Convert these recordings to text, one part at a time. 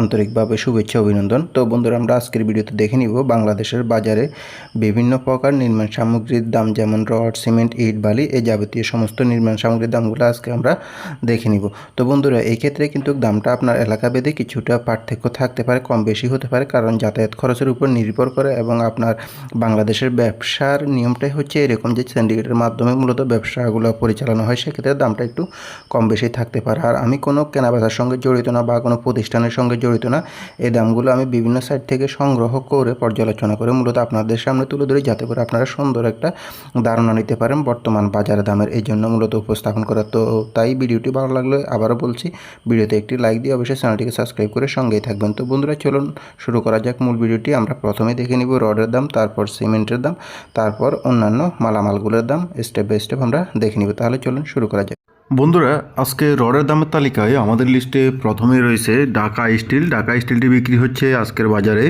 আন্তরিকভাবে শুভেচ্ছা, অভিনন্দন। তো বন্ধুরা, আমরা আজকের ভিডিওতে দেখে নিব বাংলাদেশের বাজারে বিভিন্ন প্রকার নির্মাণ সামগ্রীর দাম, যেমন রড, সিমেন্ট, ইট, বালি এই যাবতীয় সমস্ত নির্মাণ সামগ্রীর দামগুলো আজকে আমরা দেখে নিব। তো বন্ধুরা, এই ক্ষেত্রে কিন্তু দামটা আপনার এলাকা ভেদে কিছুটা পার্থক্য থাকতে পারে, কম বেশি হতে পারে, কারণ যাতায়াত খরচের উপর নির্ভর করে এবং আপনার বাংলাদেশের ব্যবসার নিয়মটাই হচ্ছে এরকম যে সিন্ডিকেটের মাধ্যমে মূলত ব্যবসাগুলো পরিচালনা হয়, সেক্ষেত্রে দামটা একটু কম বেশি থাকতে পারে। আর আমি কোনো কেনাবেচার সঙ্গে জড়িত না বা কোনো প্রতিষ্ঠানের সঙ্গে জড়িত না। এই দামগুলো আমি বিভিন্ন সাইট থেকে সংগ্রহ করে পর্যালোচনা করে মূলত আপনাদের সামনে তুলে ধরি যাতে করে আপনারা সুন্দর একটা ধারণা নিতে পারেন বর্তমান বাজার দামের। এই জন্য মূলত উপস্থাপন করা তো তাই ভিডিওটি ভালো লাগলে আবারও বলছি, ভিডিওতে একটি লাইক দিয়ে অবশ্যই চ্যানেলটিকে সাবস্ক্রাইব করে সঙ্গেই থাকবেন। তো বন্ধুরা, চলুন শুরু করা যাক মূল ভিডিওটি। আমরা প্রথমে দেখে নিব রডের দাম, তারপর সিমেন্টের দাম, তারপর অন্যান্য মালামালগুলোর দাম। স্টেপ বাই স্টেপ আমরা দেখে নিব। তাহলে চলুন শুরু করা যাক। বন্ধুরা, আজকে রডের দামের তালিকায় আমাদের লিস্টে প্রথমে রয়েছে ঢাকা স্টিল। ঢাকা স্টিলটি বিক্রি হচ্ছে আজকের বাজারে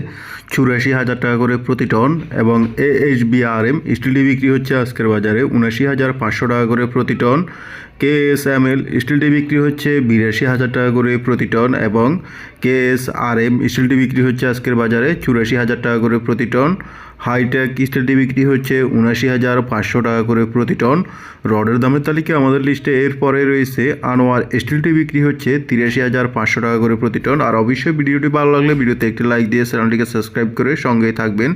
চুরাশি হাজার টাকা করে প্রতি টন এবং A H B R M স্টিলটি বিক্রি হচ্ছে আজকের বাজারে উনাশি হাজার পাঁচশো টাকা করে প্রতি ton. K S M L স্টিলটি বিক্রি হচ্ছে বিরাশি হাজার টাকা করে প্রতি টন এবং কে এস আর এম স্টিলটি বিক্রি হচ্ছে আজকের বাজারে চুরাশি হাজার টাকা করে প্রতি টন। হাইটেক স্টিলটি বিক্রি হচ্ছে উনাশি হাজার পাঁচশো টাকা করে প্রতি টন। রডের দামের তালিকা আমাদের লিস্টে এরপরে রয়েছে আনোয়ার স্টিলটি বিক্রি হচ্ছে তিরাশি হাজার পাঁচশো টাকা করে প্রতি টন। আর অবশ্যই ভিডিওটি ভালো লাগলে ভিডিওতে একটি লাইক দিয়ে চ্যানেলটিকে সাবস্ক্রাইব করে সঙ্গেই থাকবেন।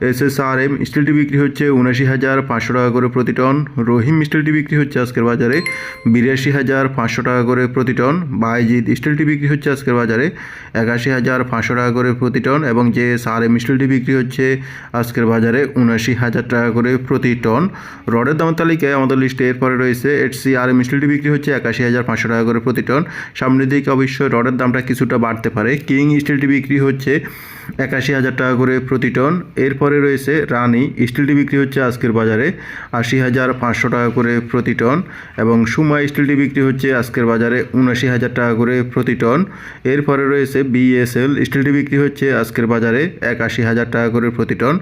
এস এস আর এম স্টিলটি বিক্রি হচ্ছে উনাশি হাজার পাঁচশো টাকা করে প্রতি টন। রহিম স্টিলটি বিক্রি হচ্ছে আজকের বাজারে বিরাশি হাজার পাঁচশো টাকা করে প্রতি টন। বাইজিৎ স্টিলটি বিক্রি হচ্ছে আজকের বাজারে একাশি হাজার পাঁচশো টাকা করে প্রতি টন এবং যে এম স্টিলটি বিক্রি হচ্ছে আজকের বাজারে উনাশি হাজার টাকা করে প্রতি টন। রডের দামের তালিকায় আমাদের লিস্টে এরপরে রয়েছে এইচ সি আর এম স্টিলটি বিক্রি হচ্ছে একাশি হাজার পাঁচশো টাকা করে প্রতি টন। সামনের দিকে অবশ্যই রডের দামটা কিছুটা বাড়তে পারে। কিং স্টিলটি বিক্রি হচ্ছে একাশি হাজার টাকা করে প্রতি টন। এরপরে রয়েছে রানি স্টিলটি বিক্রি হচ্ছে আজকের বাজারে আশি হাজার পাঁচশো টাকা করে প্রতি টন এবং সুমা স্টিলটি বিক্রি হচ্ছে আজকের বাজারে উনআশি হাজার টাকা করে প্রতি টন। এরপরে রয়েছে বিএসএল স্টিলটি বিক্রি হচ্ছে আজকের বাজারে একাশি হাজার টাকা করে প্রতি টন।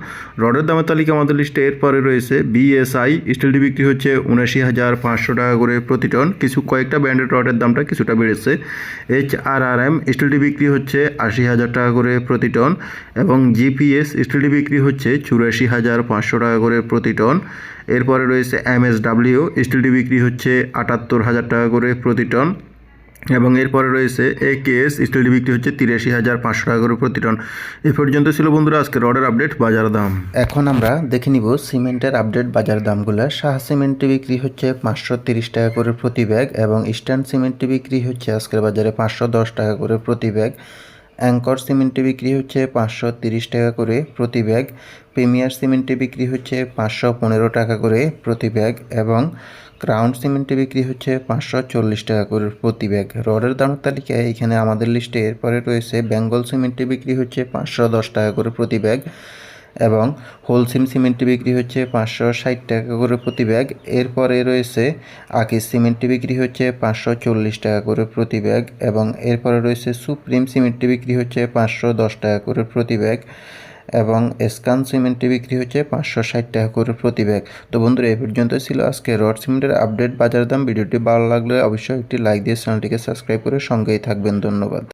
রডের দামের তালিকা আমাদের লিস্টে এরপরে রয়েছে বিএসআই স্টিলটি বিক্রি হচ্ছে উনআশি হাজার পাঁচশো টাকা করে প্রতি টন। কিছু কয়েকটা ব্র্যান্ডেড রডের দামটা কিছুটা বেড়েছে। এইচ আর আর এম স্টিলটি বিক্রি হচ্ছে আশি হাজার টাকা করে প্রতি টন এবং জিপিএস স্টিলটি বিক্রি হচ্ছে চুরাশি হাজার পাঁচশো টাকা করে প্রতি টন। এরপরে রয়েছে এমএসডাব্লিউ, স্টিলটি বিক্রি হচ্ছে আটাত্তর হাজার টাকা করে প্রতি টন। এবং এরপরে রয়েছে এ কেএস স্টিলটি বিক্রি হচ্ছে তিরাশি হাজার পাঁচশো টাকা করে প্রতি টন। এ পর্যন্ত ছিল বন্ধুরা আজকে রডের আপডেট, বাজার দাম। এখন আমরা দেখে নিব সিমেন্টের আপডেট বাজার দামগুলো। শাহ সিমেন্টটি বিক্রি হচ্ছে পাঁচশো তিরিশ টাকা করে প্রতি ব্যাগ এবং ইস্টার্ন সিমেন্টটি বিক্রি হচ্ছে আজকের বাজারে পাঁচশো দশ টাকা করে প্রতি ব্যাগ। অ্যাঙ্কর সিমেন্টে বিক্রি হচ্ছে পাঁচশো তিরিশ টাকা করে প্রতি ব্যাগ। প্রিমিয়ার সিমেন্টে বিক্রি হচ্ছে পাঁচশো পনেরো টাকা করে প্রতি ব্যাগ এবং ক্রাউন সিমেন্টে বিক্রি হচ্ছে পাঁচশো চল্লিশ টাকা করে প্রতি ব্যাগ। রডের দামের তালিকায় এখানে আমাদের লিস্টে এরপরে রয়েছে বেঙ্গল সিমেন্টে বিক্রি হচ্ছে পাঁচশো দশ টাকা করে প্রতি ব্যাগ। এবং হোলসিম সিমেন্টটি বিক্রি হচ্ছে পাঁচশো ষাট টাকা করে প্রতি ব্যাগ। এরপরে রয়েছে আকিস সিমেন্টটি বিক্রি হচ্ছে পাঁচশো চল্লিশ টাকা করে প্রতি ব্যাগ এবং এরপরে রয়েছে সুপ্রিম সিমেন্টটি বিক্রি হচ্ছে পাঁচশো দশ টাকা করে প্রতি ব্যাগ এবং স্কান সিমেন্টটি বিক্রি হচ্ছে পাঁচশো ষাট টাকা করে প্রতি ব্যাগ। তো বন্ধুরা এই পর্যন্ত ছিল আজকে রড সিমেন্টের আপডেট বাজার দাম ভিডিওটি ভালো লাগলে অবশ্যই একটি লাইক দিয়ে চ্যানেলটিকে সাবস্ক্রাইব করে সঙ্গেই থাকবেন। ধন্যবাদ।